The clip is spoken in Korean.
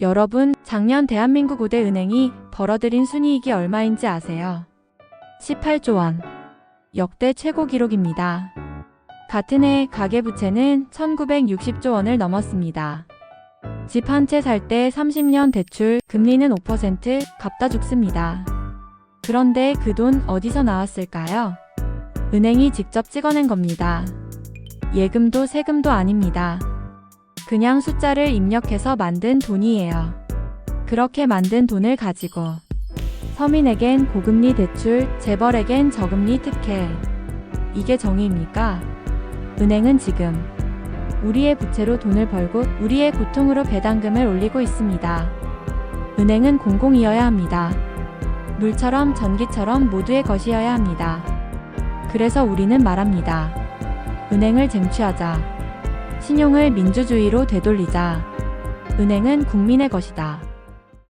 여러분, 작년 대한민국 5대 은행이 벌어들인 순이익이 얼마인지 아세요? 18조 원. 역대 최고 기록입니다. 같은 해 가계부채는 1960조 원을 넘었습니다. 집 한 채 살 때 30년 대출, 금리는 5% 갚다 죽습니다. 그런데 그 돈 어디서 나왔을까요? 은행이 직접 찍어낸 겁니다. 예금도 세금도 아닙니다. 그냥 숫자를 입력해서 만든 돈이에요. 그렇게 만든 돈을 가지고 서민에겐 고금리 대출, 재벌에겐 저금리 특혜. 이게 정의입니까? 은행은 지금 우리의 부채로 돈을 벌고 우리의 고통으로 배당금을 올리고 있습니다. 은행은 공공이어야 합니다. 물처럼 전기처럼 모두의 것이어야 합니다. 그래서 우리는 말합니다. 은행을 쟁취하자. 신용을 민주주의로 되돌리자. 은행은 국민의 것이다.